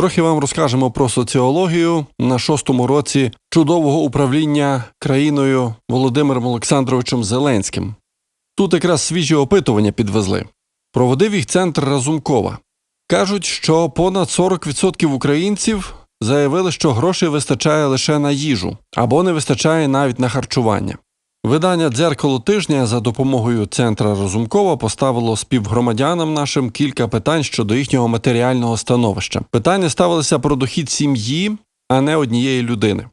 Трохи вам розкажемо про соціологію на шостому році чудового управління країною Володимиром Олександровичем Зеленським. Тут якраз свіжі опитування підвезли. Проводив їх центр Разумкова. Кажуть, що понад 40% українців заявили, що грошей вистачає лише на їжу або не вистачає навіть на харчування. Видання дзеркало тижня за допомогою центра Розумкова поставило співгромадянам нашим кілька питань щодо їхнього матеріального становища. Питання ставилися про дохід сім'ї, а не однієї людини.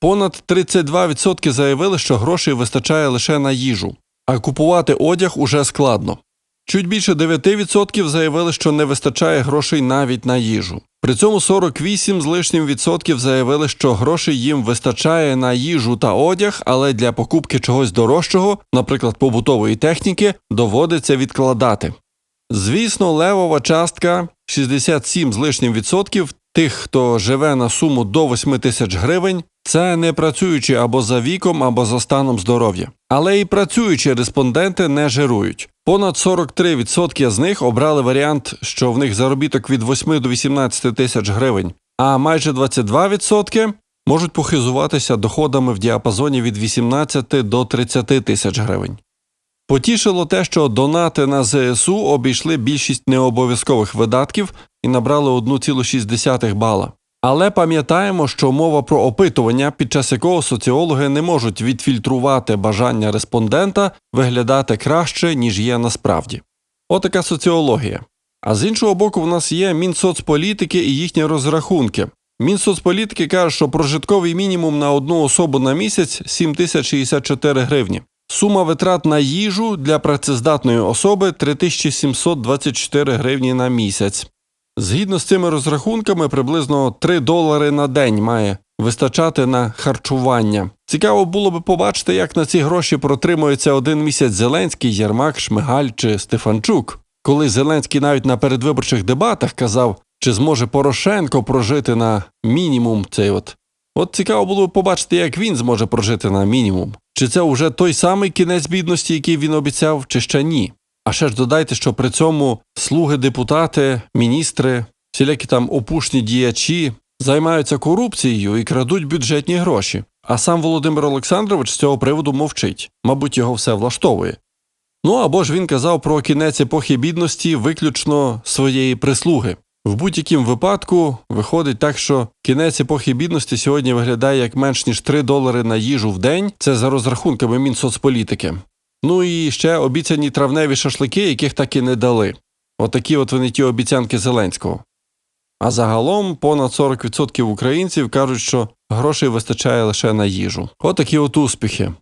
Понад 32% заявили, що грошей вистачає лише на їжу, а купувати одяг уже складно. Чуть більше 9% заявили, що не вистачає грошей навіть на їжу. При цьому 48 з лишнім відсотків заявили, що грошей їм вистачає на їжу та одяг, але для покупки чогось дорожчого, наприклад, побутової техніки, доводиться відкладати. Звісно, левова частка 67 з лишнім відсотків тих, хто живе на суму до 8 тисяч гривень, це не працюючі або за віком, або за станом здоров'я. Але і працюючі респонденти не жирують. Понад 43% з них обрали варіант, що в них заробіток від 8 до 18 тисяч гривень, а майже 22% можуть похизуватися доходами в діапазоні від 18 до 30 тисяч гривень. Потішило те, що донати на ЗСУ обійшли більшість необов'язкових видатків і набрали 1,6 бала. Але пам'ятаємо, що мова про опитування, під час якого соціологи не можуть відфільтрувати бажання респондента виглядати краще, ніж є насправді. Отака соціологія. А з іншого боку, в нас є Мінсоцполітики і їхні розрахунки. Мінсоцполітики каже, що прожитковий мінімум на одну особу на місяць 7064 гривні. Сума витрат на їжу для працездатної особи 3724 гривні на місяць. Згідно з цими розрахунками, приблизно 3 долари на день має вистачати на харчування. Цікаво було би побачити, як на ці гроші протримується один місяць Зеленський, Єрмак, Шмигаль чи Стефанчук. Коли Зеленський навіть на передвиборчих дебатах казав, чи зможе Порошенко прожити на мінімум цей от. От цікаво було б побачити, як він зможе прожити на мінімум. Чи це вже той самий кінець бідності, який він обіцяв, чи ще ні. А ще ж додайте, що при цьому слуги, депутати, міністри, всілякі там опушні діячі займаються корупцією і крадуть бюджетні гроші. А сам Володимир Олександрович з цього приводу мовчить, мабуть, його все влаштовує. Ну або ж він казав про кінець епохи бідності виключно своєї прислуги. В будь-якому випадку виходить так, що кінець епохи бідності сьогодні виглядає як менш ніж 3 долари на їжу в день. Це за розрахунками Мінсоцполітики. Ну і ще обіцяні травневі шашлики, яких так і не дали. Отакі от вони ті обіцянки Зеленського. А загалом понад 40% українців кажуть, що грошей вистачає лише на їжу. Отакі от успіхи.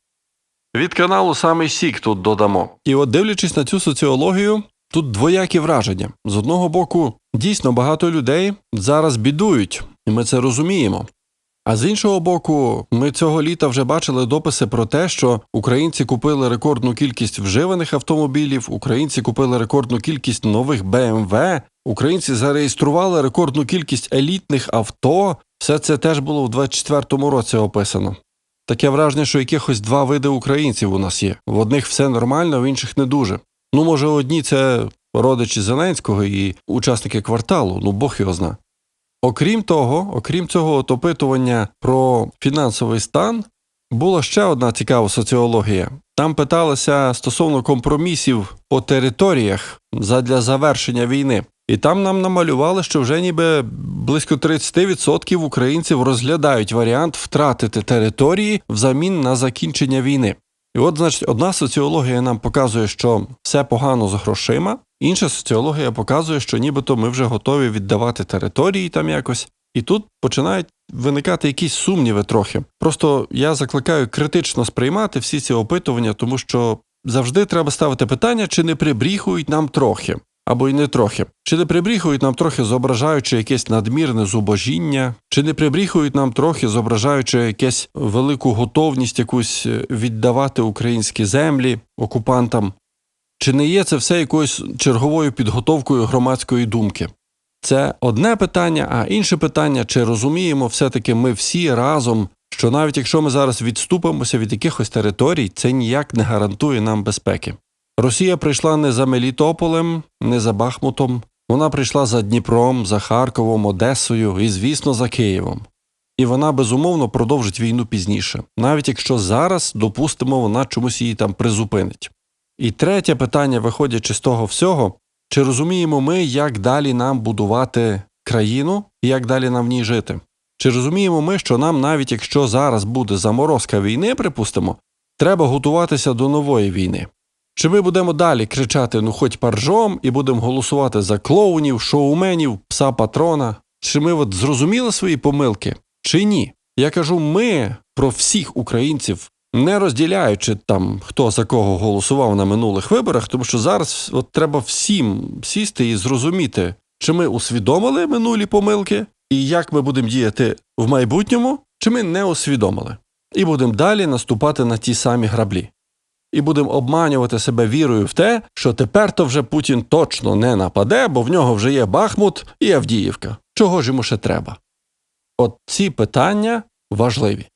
Від каналу самий Сік тут додамо. І от дивлячись на цю соціологію, тут двоякі враження. З одного боку, дійсно багато людей зараз бідують, і ми це розуміємо. А з іншого боку, ми цього літа вже бачили дописи про те, що українці купили рекордну кількість вживаних автомобілів, українці купили рекордну кількість нових БМВ, українці зареєстрували рекордну кількість елітних авто. Все це теж було в 24-му році описано. Таке враження, що якихось два види українців у нас є. В одних все нормально, в інших не дуже. Ну, може, одні це родичі Зеленського і учасники кварталу, ну Бог його зна. Окрім того, окрім цього от опитування про фінансовий стан, була ще одна цікава соціологія. Там питалося стосовно компромісів по територіях задля завершення війни. І там нам намалювали, що вже ніби близько 30% українців розглядають варіант втратити території взамін на закінчення війни. І от, значить, одна соціологія нам показує, що все погано з грошима, інша соціологія показує, що нібито ми вже готові віддавати території там якось. І тут починають виникати якісь сумніви трохи. Просто я закликаю критично сприймати всі ці опитування, тому що завжди треба ставити питання, чи не прибріхують нам трохи, або й не трохи. Чи не прибріхують нам трохи, зображаючи якесь надмірне зубожіння, чи не прибріхують нам трохи, зображаючи якесь велику готовність якусь е, віддавати українські землі окупантам? Чи не є це все якоюсь черговою підготовкою громадської думки? Це одне питання, а інше питання, чи розуміємо все-таки ми всі разом, що навіть якщо ми зараз відступимося від якихось територій, це ніяк не гарантує нам безпеки. Росія прийшла не за Мелітополем, не за Бахмутом, Вона прийшла за Дніпром, за Харковом, Одесою і, звісно, за Києвом. І вона безумовно продовжить війну пізніше, навіть якщо зараз, допустимо, вона чомусь її там призупинить. І третє питання, виходячи з того всього, чи розуміємо ми, як далі нам будувати країну і як далі нам в ній жити? Чи розуміємо ми, що нам, навіть якщо зараз буде заморозка війни, припустимо, треба готуватися до нової війни? Чи ми будемо далі кричати ну хоч паржом і будемо голосувати за клоунів, шоуменів, пса патрона? Чи ми от зрозуміли свої помилки, чи ні? Я кажу ми про всіх українців, не розділяючи там, хто за кого голосував на минулих виборах, тому що зараз от треба всім сісти і зрозуміти, чи ми усвідомили минулі помилки, і як ми будемо діяти в майбутньому, чи ми не усвідомили, і будемо далі наступати на ті самі граблі. І будемо обманювати себе вірою в те, що тепер то вже Путін точно не нападе, бо в нього вже є Бахмут і Авдіївка. Чого ж йому ще треба? От ці питання важливі.